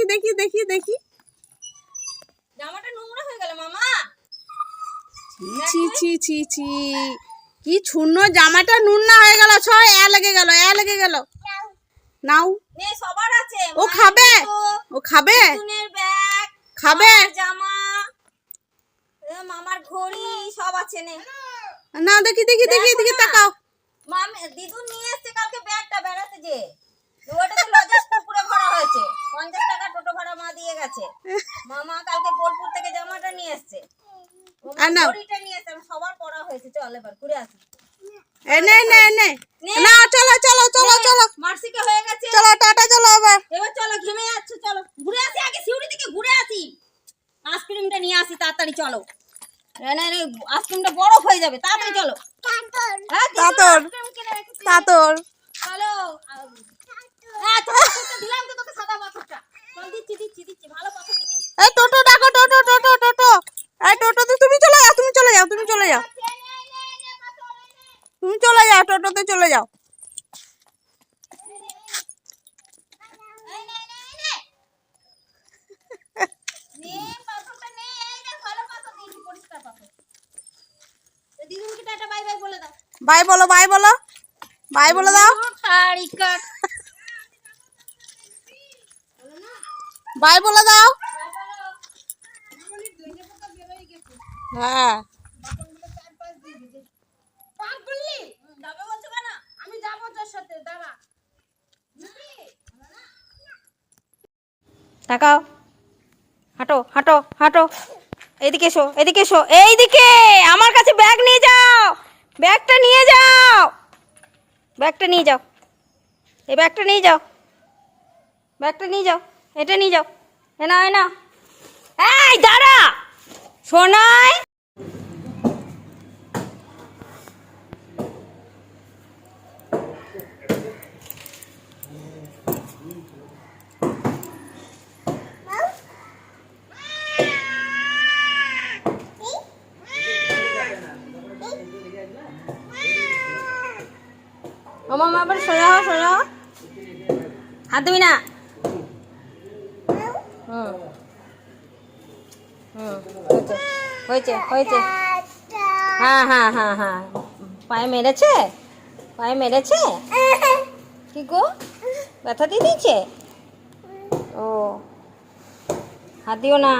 দেখি দেখি দেখি দেখি। জামাটা নোংরা হয়ে গেল মামা। ছি ছি ছি ছি কি শূন্য জামাটা নোংরা হয়ে গেল ছয় এ লাগে গেল এ লাগে গেল। নাও। নে সবার আছে ও খাবে? ও খাবে? ব্যাগ খাবে? জামা মামার ঘড়ি সব আছে নে। না দেখি দেখি দেখি দেখি তাকাও। মামা দিদু নিয়ে এসেছে কালকে ব্যাগটা বেড়াতে যে গেছে মামা কালকে বোলপুর থেকে জামাটা নিয়ে এসছে। মা আর নাও। ঘড়িটা নিয়ে এসছে সবার পড়া হয়েছে। চল এবার ঘুরে আসি। এ নে নে নে। নে। চলো চলো চলো চলো। মার্সিকে হয়ে গেছে। চলো টাটা চলো আবার এবার চলো ঘেমে যাচ্ছে চলো। ঘুরে আসি আগে সিউড়ি থেকে ঘুরে আসি। আইসক্রিমটা নিয়ে আসি তাড়াতাড়ি চলো। আইসক্রিমটা বরফ হয়ে যাবে তাড়াতাড়ি চলো। তাতর। তাতর চলো হ্যাঁ, তোকে পাথরটা দিলাম তো তোকে সাদা পাথরটা চল দিচ্ছি দিচ্ছি দিচ্ছি ভালো পাথর দিচ্ছি এই টোটো ডাকো টোটো টোটো টোটো এই টোটোতে তুমি চলে যাও তুমি চলে যাও তুমি চলে যাও নে, নে, নে, নে, পাথর, এই নে। তুমি চলে যাও টোটোতে চলে যাও এই নে, নে, এই নে। নে, পাথরটা নে, এই দেখ, ভালো পাথর দিয়েছি, পরিষ্কার পাথর। তো দিদুনকে টাটা বাই বলে বাই বলো বাই বলো দাও। বাই বলে দাও। হ্যাঁ। তাকাও। হাঁটো হাঁটো হাঁটো। এদিকে এসো এদিকে এসো। এইদিকে! আমার কাছে ব্যাগ নিয়ে যাও! ব্যাগটা নিয়ে যাও! ব্যাগটা নিয়ে যাও। এই ব্যাগটা নিয়ে যাও। ব্যাগটা নিয়ে যাও। এটা নিয়ে যাও। এ না এ না। এই, দাঁড়া! শোনায় আমার মা আবার সোজা হও সোজা হও হাত দিবি না? হুম। হুম। হয়েছে হয়েছে। হ্যাঁ হ্যাঁ হ্যাঁ হ্যাঁ। পায়ে মেরেছে? পায়ে মেরেছে? কি গো? ব্যথা দিয়ে দিয়েছে? ও। হাত দিও না।